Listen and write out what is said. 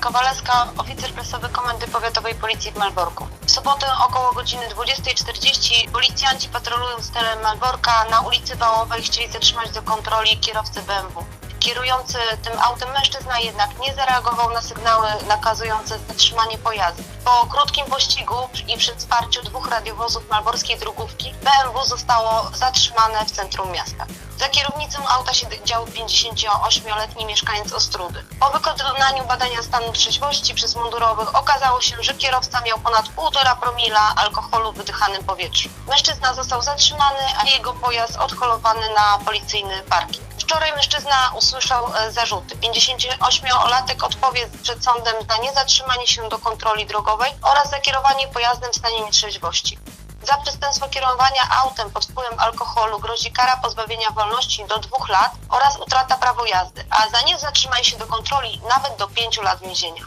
Kowalska, oficer prasowy Komendy Powiatowej Policji w Malborku. W sobotę około godziny 20.40 policjanci patrolując terem Malborka na ulicy Wałowej chcieli zatrzymać do kontroli kierowcę BMW. Kierujący tym autem mężczyzna jednak nie zareagował na sygnały nakazujące zatrzymanie pojazdu. Po krótkim pościgu i przy wsparciu dwóch radiowozów malborskiej drogówki BMW zostało zatrzymane w centrum miasta. Za kierownicą auta siedział 58-letni mieszkaniec Ostrudy. Po wykonaniu badania stanu trzeźwości przez mundurowych okazało się, że kierowca miał ponad 1,5 promila alkoholu w wydychanym powietrzu. Mężczyzna został zatrzymany, a jego pojazd odholowany na policyjny parking. Wczoraj mężczyzna usłyszał e, zarzuty. 58-latek odpowie przed sądem za niezatrzymanie się do kontroli drogowej oraz za kierowanie pojazdem w stanie nietrzeźwości. Za przestępstwo kierowania autem pod wpływem alkoholu grozi kara pozbawienia wolności do dwóch lat oraz utrata prawa jazdy, a za niezatrzymanie się do kontroli nawet do pięciu lat więzienia.